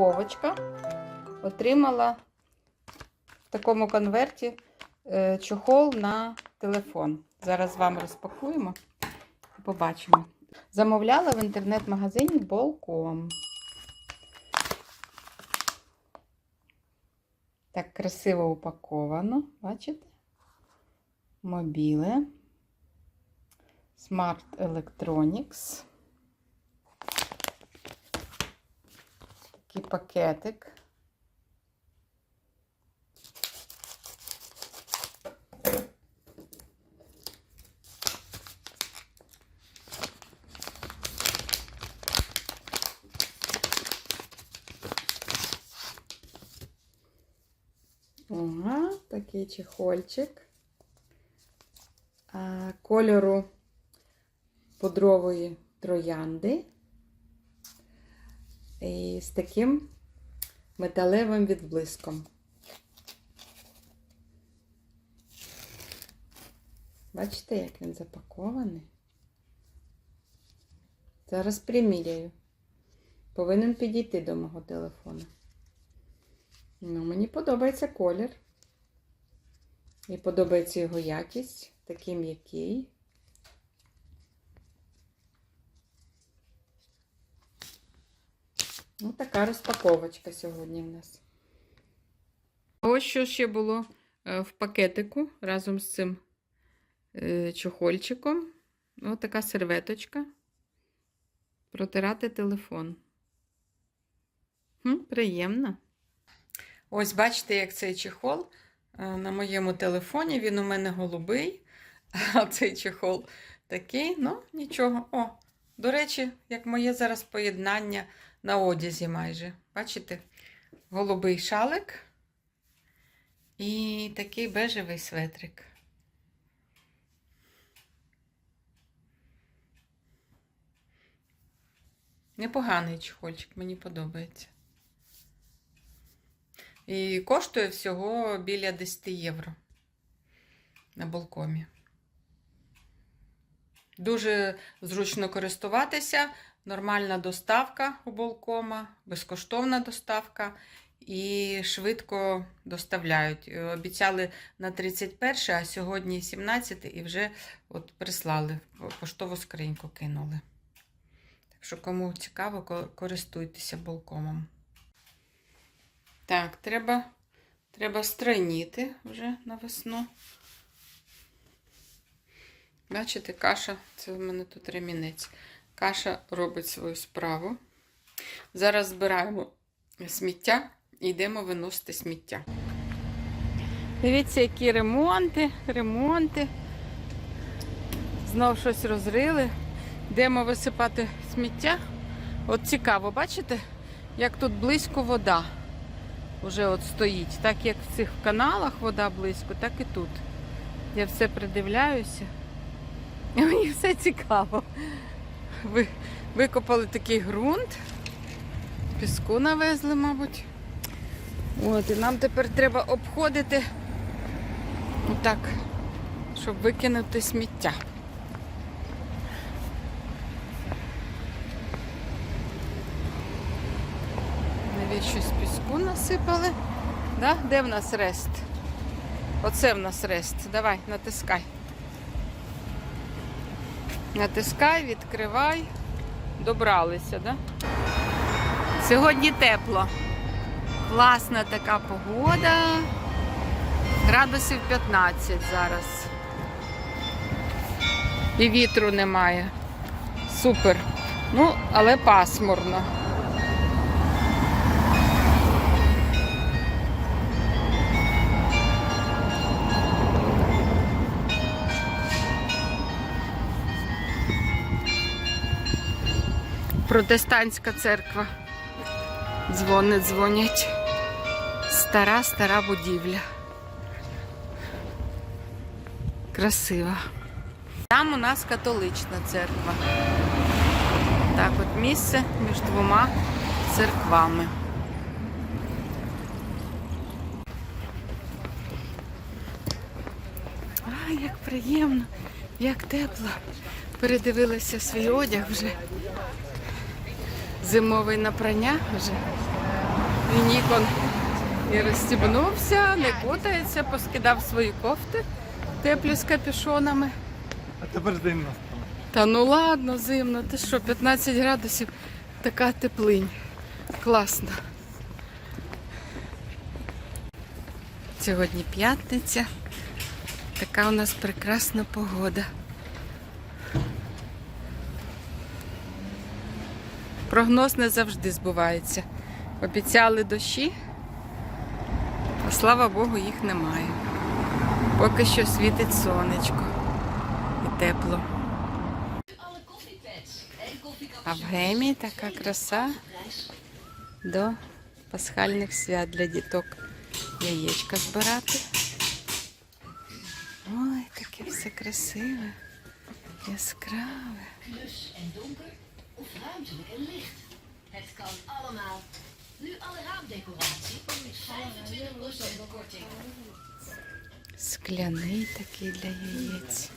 розпаковочка. Отримала в такому конверті е, чохол на телефон. Зараз з вами розпакуємо і побачимо. Замовляла в інтернет-магазині Болком. Так красиво упаковано, бачите? Мобіле. Smart Electronics. Такий пакетик. Ага, такий чехольчик. Кольору пудрової троянди. І з таким металевим відблиском. Бачите, як він запакований? Зараз приміряю. Повинен підійти до мого телефона. Ну, мені подобається колір. І подобається його якість, такий м'який. Ось така розпаковочка сьогодні в нас. Ось що ще було е, в пакетику разом з цим е, чохольчиком. Ось така серветочка. Протирати телефон. Хм, приємно. Ось бачите, як цей чехол е, на моєму телефоні. Він у мене голубий, а цей чехол такий, ну, нічого. О, до речі, як моє зараз поєднання на одязі майже. Бачите? Голубий шалик і такий бежевий светрик. Непоганий чехольчик, мені подобається. І коштує всього біля 10 євро на болкомі. Дуже зручно користуватися, нормальна доставка у болкома, безкоштовна доставка і швидко доставляють. Е, Обіцяли на 31, а сьогодні 17 і вже от прислали, поштову скриньку кинули. Так що, кому цікаво, ко- користуйтеся болкомом. Так, треба, треба стройніти вже на весну. Бачите, каша, це в мене тут ремінець. Каша робить свою справу. Зараз збираємо сміття і йдемо виносити сміття. Дивіться, які ремонти, ремонти. Знов щось розрили. Йдемо висипати сміття. От цікаво, бачите, як тут близько вода вже от стоїть. Так як в цих каналах вода близько, так і тут. Я все придивляюся. І мені все цікаво. Ви, викопали такий ґрунт. Піску навезли, мабуть. От, і нам тепер треба обходити отак, щоб викинути сміття. Навіщо з піску насипали? Да? Де в нас рест? Оце в нас рест. Давай, натискай. Натискай, відкривай. Добралися, да? Сьогодні тепло. Класна така погода. Градусів 15 зараз. І вітру немає. Супер. Ну, але пасмурно. Протестантська церква. Дзвони дзвонять. Стара, стара будівля. Красива. Там у нас католична церква. Так от місце між двома церквами. А, як приємно, як тепло. Передивилася свій одяг вже. Зимовий на прання вже. І Нікон і розстібнувся, не кутається, поскидав свої кофти теплі з капюшонами. А тепер настав. Та ну ладно, зимно, ти що, 15 градусів, така теплинь. Класно. Сьогодні п'ятниця. Така у нас прекрасна погода. Прогноз не завжди збувається. Обіцяли дощі, а слава Богу, їх немає. Поки що світить сонечко і тепло. А в гемі така краса до пасхальних свят для діток яєчка збирати. Ой, таке все красиве, яскраве. Of ruimtelijk en licht. Het kan allemaal. Nu alle raamdecoratie met 25% korting. Скляний такий для яєць.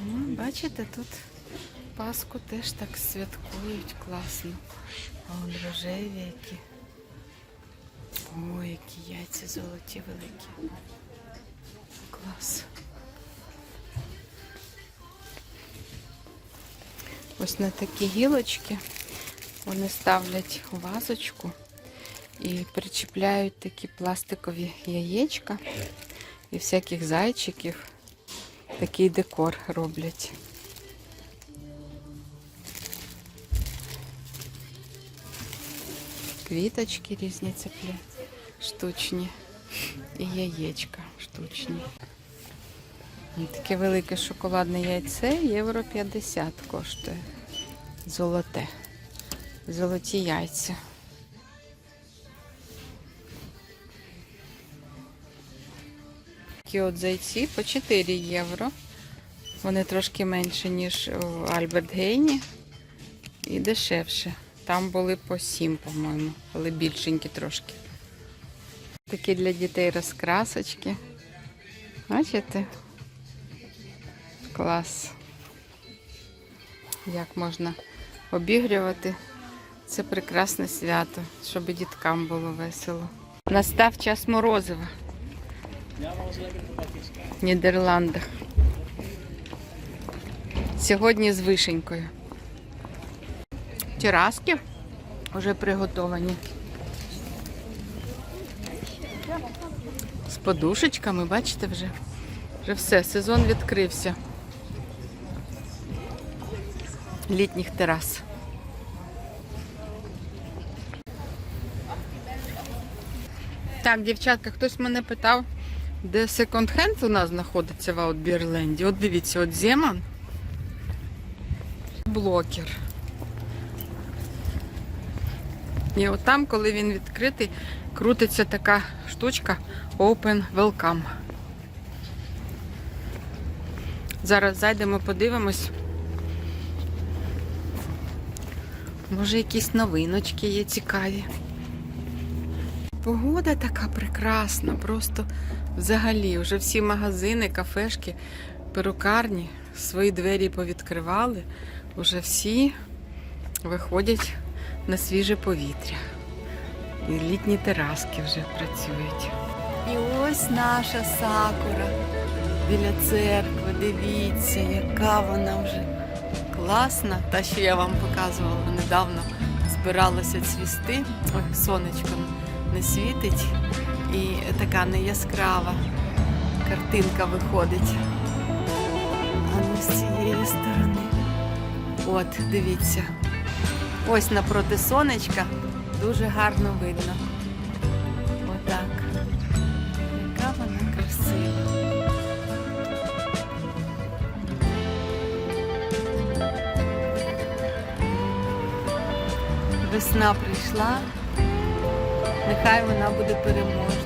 Ну, бачите, тут Пасху теж так святкують класно. А он рожеві які. Ой, які яйця золоті великі. Ось на такі гілочки вони ставлять вазочку і причіпляють такі пластикові яєчка і всяких зайчиків. Такий декор роблять. Квіточки різні цеплі, штучні. І яєчка штучні. Таке велике шоколадне яйце євро 50 коштує. Золоте. Золоті яйця. Такі от зайці по 4 євро. Вони трошки менше, ніж у Альберт Гейні. І дешевше. Там були по 7, по-моєму, але більшенькі трошки. Такі для дітей розкрасочки. Бачите? Клас. Як можна обігрювати це прекрасне свято, щоб діткам було весело. Настав час морозива. В Нідерландах. Сьогодні з вишенькою. Тераски вже приготовані. З подушечками, бачите вже? Вже все, сезон відкрився. Літніх терас. Так, дівчатка, хтось мене питав, де секонд-хенд у нас знаходиться в Аутбірленді. От дивіться, от Земан. Блокер. І от там, коли він відкритий, крутиться така штучка Open Welcome. Зараз зайдемо, подивимось. Може, якісь новиночки є цікаві. Погода така прекрасна, просто взагалі вже всі магазини, кафешки, перукарні свої двері повідкривали. Уже всі виходять на свіже повітря. І літні тераски вже працюють. І ось наша сакура біля церкви. Дивіться, яка вона вже класна. Та, що я вам показувала недавно, збиралася цвісти. Ой, сонечко не світить і така неяскрава картинка виходить. А ну з цієї сторони. От, дивіться. Ось напроти сонечка дуже гарно видно. Весна прийшла. Нехай вона буде переможна.